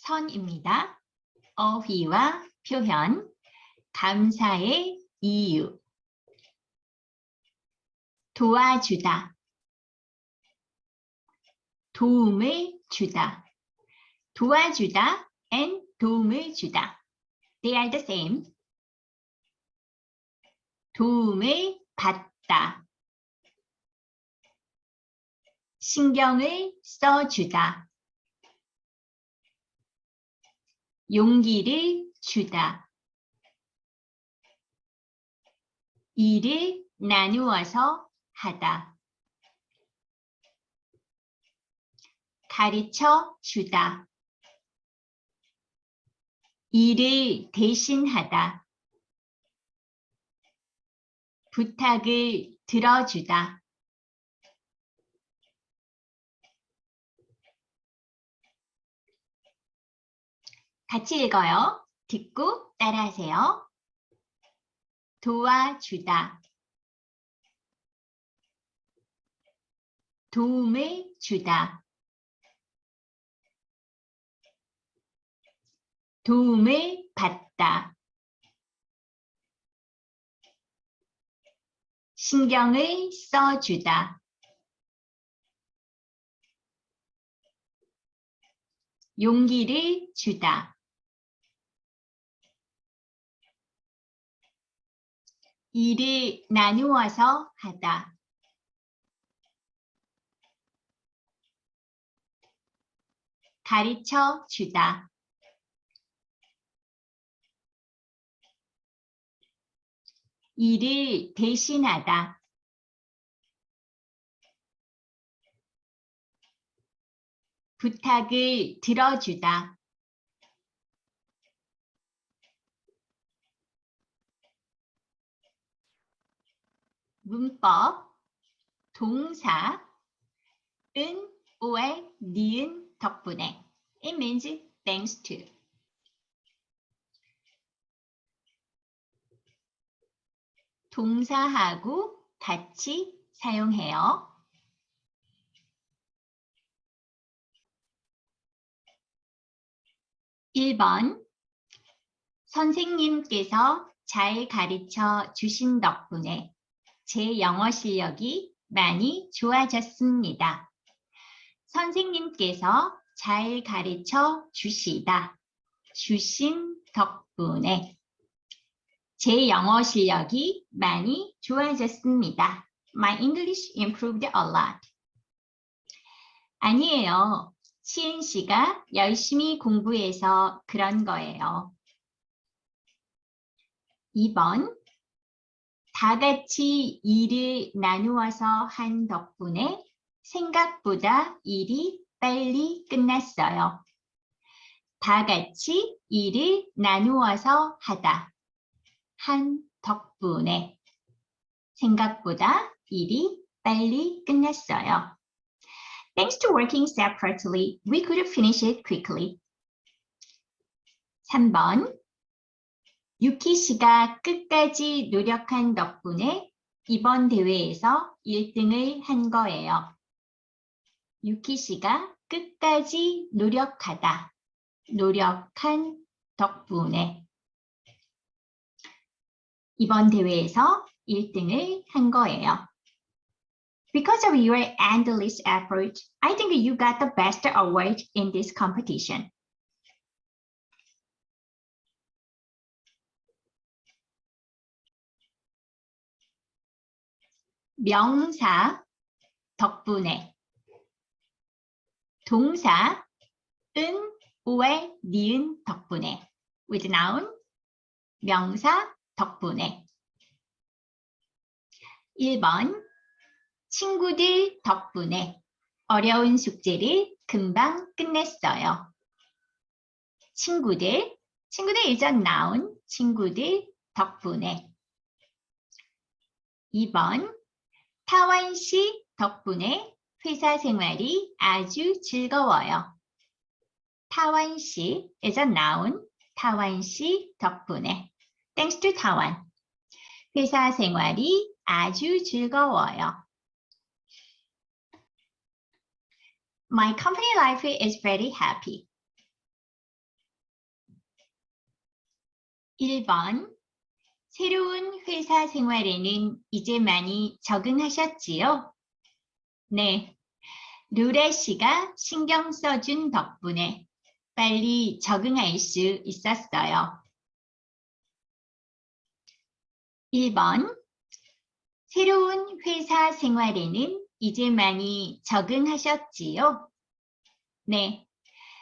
선입니다. 어휘와 표현, 감사의 이유, 도와주다, 도움을 주다, 도와주다 and 도움을 주다. They are the same. 도움을 받다. 신경을 써주다. 용기를 주다. 일을 나누어서 하다. 가르쳐 주다. 일을 대신하다. 부탁을 들어주다. 같이 읽어요. 듣고 따라하세요. 도와주다. 도움을 주다. 도움을 받다. 신경을 써주다. 용기를 주다. 일을 나누어서 하다. 가르쳐 주다. 일을 대신하다. 부탁을 들어주다. 문법, 동사, 은, 오에, 니은 덕분에. It means thanks to. 동사하고 같이 사용해요. (1번) 선생님께서 잘 가르쳐 주신 덕분에 제 영어 실력이 많이 좋아졌습니다. 선생님께서 잘 가르쳐 주시다. 주신 덕분에 제 영어 실력이 많이 좋아졌습니다. My English improved a lot. 아니에요. 시은 씨가 열심히 공부해서 그런 거예요. 2번 다 같이 일을 나누어서 한 덕분에 생각보다 일이 빨리 끝났어요. 다 같이 일을 나누어서 하다. 한 덕분에 생각보다 일이 빨리 끝났어요. Thanks to working separately, we could finish it quickly. 3번 유키 씨가 끝까지 노력한 덕분에 이번 대회에서 1등을 한 거예요. 유키 씨가 끝까지 노력하다. 노력한 덕분에 이번 대회에서 1등을 한 거예요. Because of your endless effort, I think you got the best award in this competition. 명사 덕분에. 동사 은, 오에, 니은 덕분에. with noun 명사 덕분에. 1번 친구들 덕분에. 어려운 숙제를 금방 끝냈어요. 친구들, 친구들 이전 나온 친구들 덕분에. 2번 타완 씨 덕분에 회사 생활이 아주 즐거워요. 타완 씨, 예전 나온 타완 씨 덕분에 Thanks to 타완. 회사 생활이 아주 즐거워요. My company life is very happy. 1번 새로운 회사 생활에는 이제 많이 적응하셨지요? 네. 루라 씨가 신경 써준 덕분에 빨리 적응할 수 있었어요. 1번 새로운 회사 생활에는 이제 많이 적응하셨지요? 네.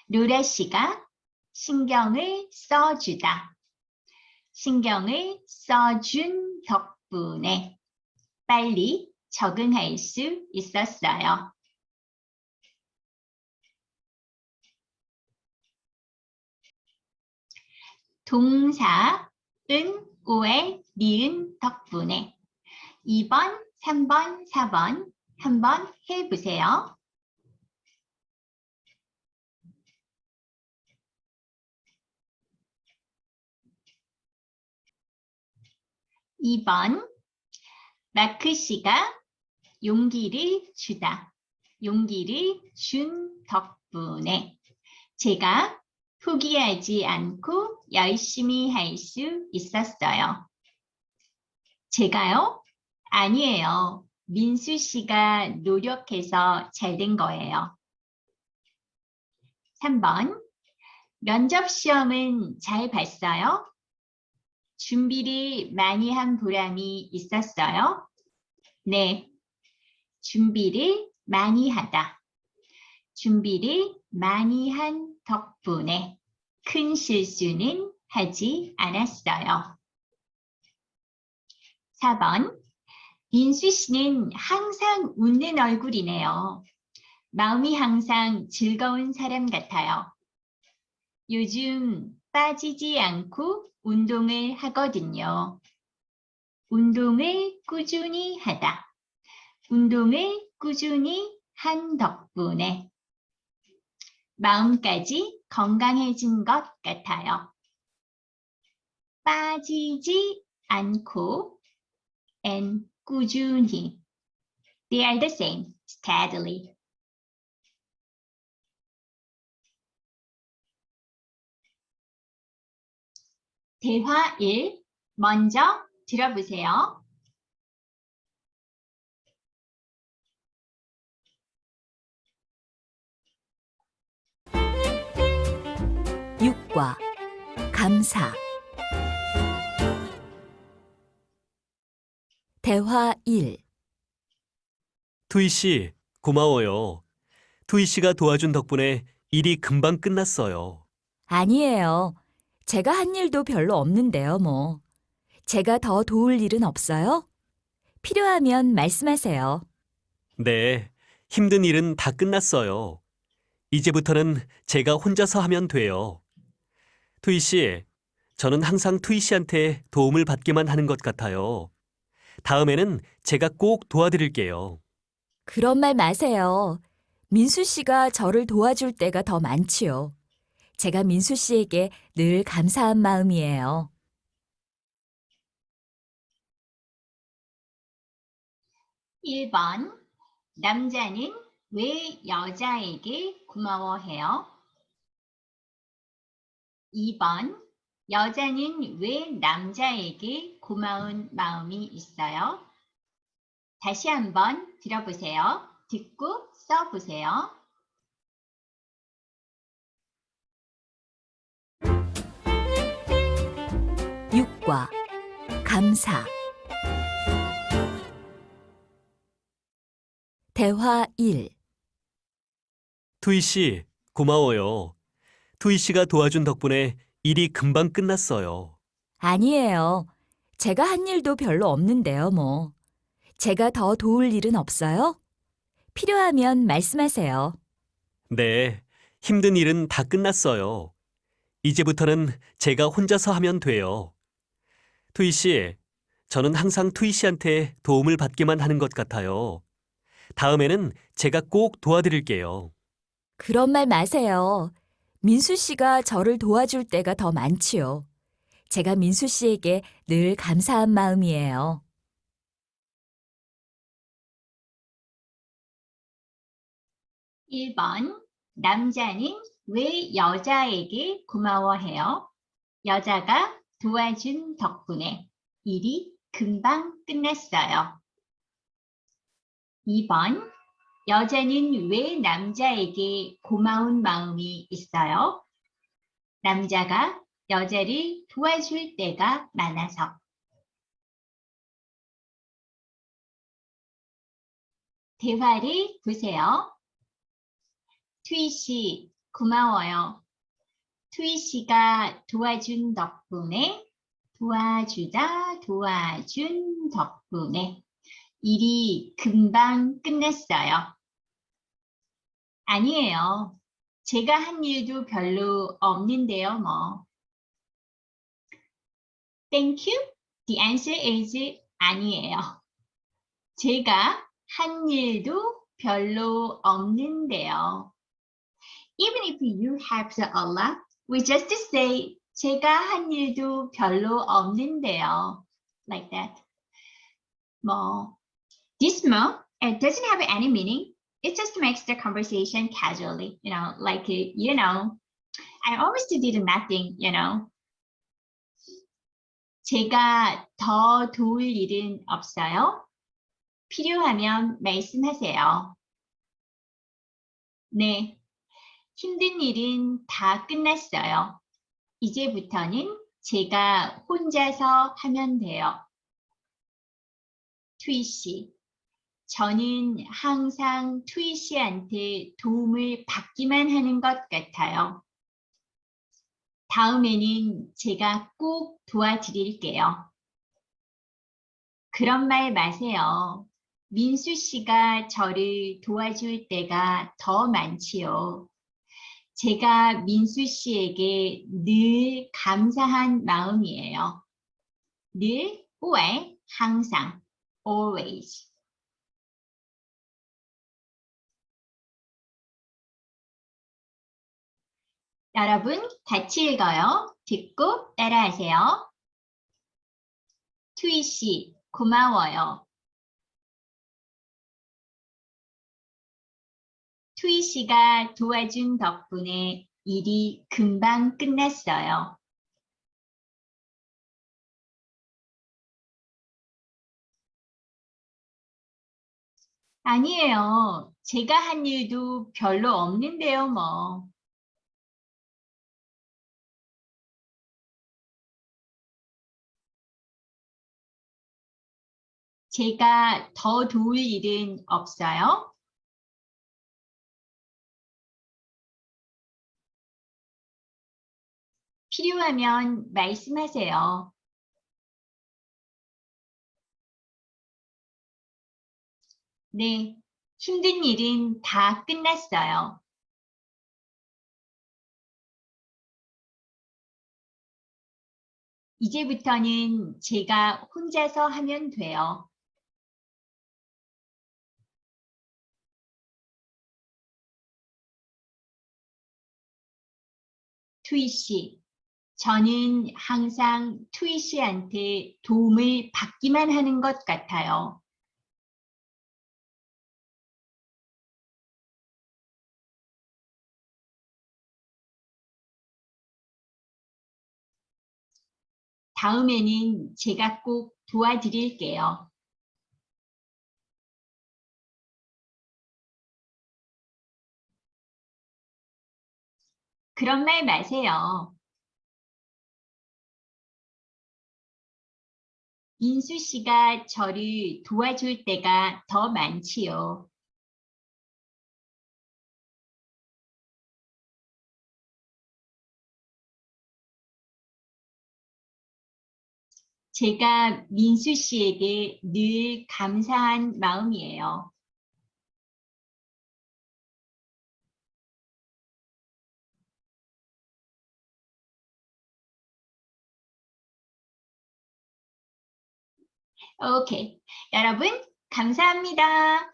루라 씨가 신경을 써주다. 신경을 써준 덕분에 빨리 적응할 수 있었어요. 동사 은, 오에, 니은 덕분에 2번, 3번, 4번 한번 해보세요. 이번 마크 씨가 용기를 주다. 용기를 준 덕분에 제가 포기하지 않고 열심히 할 수 있었어요. 제가요? 아니에요. 민수 씨가 노력해서 잘 된 거예요. 3번. 면접 시험은 잘 봤어요? 준비를 많이 한 보람이 있었어요? 네. 준비를 많이 하다. 준비를 많이 한 덕분에 큰 실수는 하지 않았어요. 4번. 민수 씨는 항상 웃는 얼굴이네요. 마음이 항상 즐거운 사람 같아요. 요즘 빠지지 않고 운동을 하거든요. 운동을 꾸준히 하다. 운동을 꾸준히 한 덕분에 마음까지 건강해진 것 같아요. 빠지지 않고 and 꾸준히. They are the same, steadily. 대화 1 먼저 들어보세요. 육과 감사 대화 1 투이 씨, 고마워요. 투이 씨가 도와준 덕분에 일이 금방 끝났어요. 아니에요. 제가 한 일도 별로 없는데요, 뭐. 제가 더 도울 일은 없어요? 필요하면 말씀하세요. 네, 힘든 일은 다 끝났어요. 이제부터는 제가 혼자서 하면 돼요. 투이 씨, 저는 항상 투이 씨한테 도움을 받기만 하는 것 같아요. 다음에는 제가 꼭 도와드릴게요. 그런 말 마세요. 민수 씨가 저를 도와줄 때가 더 많지요. 제가 민수 씨에게 늘 감사한 마음이에요. 1번. 남자는 왜 여자에게 고마워해요? 2번. 여자는 왜 남자에게 고마운 마음이 있어요? 다시 한번 들어보세요. 듣고 써보세요. 육과 감사 대화 1 투이 씨, 고마워요. 투이 씨가 도와준 덕분에 일이 금방 끝났어요. 아니에요. 제가 한 일도 별로 없는데요, 뭐. 제가 더 도울 일은 없어요? 필요하면 말씀하세요. 네, 힘든 일은 다 끝났어요. 이제부터는 제가 혼자서 하면 돼요. 투이 씨, 저는 항상 투이 씨한테 도움을 받기만 하는 것 같아요. 다음에는 제가 꼭 도와드릴게요. 그런 말 마세요. 민수 씨가 저를 도와줄 때가 더 많지요. 제가 민수 씨에게 늘 감사한 마음이에요. 1번. 남자는 왜 여자에게 고마워해요? 여자가 도와준 덕분에 일이 금방 끝났어요. 2번. 여자는 왜 남자에게 고마운 마음이 있어요? 남자가 여자를 도와줄 때가 많아서. 대화를 보세요. 씨, 고마워요. 트위 씨가 도와준 덕분에 도와주다 도와준 덕분에 일이 금방 끝났어요. 아니에요. 제가 한 일도 별로 없는데요, 뭐. Thank you. The answer is 아니에요. 제가 한 일도 별로 없는데요. Even if you have a lot, we just say 제가 한 일도 별로 없는데요. Like that. 뭐, this mo, it doesn't have any meaning. It just makes the conversation casually, you know, like, you know, I always did nothing, you know. 제가 더 도울 일은 없어요. 필요하면 말씀하세요. 네. 힘든 일은 다 끝났어요. 이제부터는 제가 혼자서 하면 돼요. 트위 씨. 저는 항상 트위 씨한테 도움을 받기만 하는 것 같아요. 다음에는 제가 꼭 도와드릴게요. 그런 말 마세요. 민수 씨가 저를 도와줄 때가 더 많지요. 제가 민수 씨에게 늘 감사한 마음이에요. 늘, 왜, 항상, always. 여러분 같이 읽어요. 듣고 따라하세요. 투이 씨, 고마워요. 투이 씨가 도와준 덕분에 일이 금방 끝났어요. 아니에요. 제가 한 일도 별로 없는데요, 뭐. 제가 더 도울 일은 없어요. 필요하면 말씀하세요. 네, 힘든 일은 다 끝났어요. 이제부터는 제가 혼자서 하면 돼요. 투이 씨, 저는 항상 투이 씨한테 도움을 받기만 하는 것 같아요. 다음에는 제가 꼭 도와드릴게요. 그런 말 마세요. 인수 씨가 저를 도와줄 때가 더 많지요. 제가 민수 씨에게 늘 감사한 마음이에요. 오케이. 여러분, 감사합니다.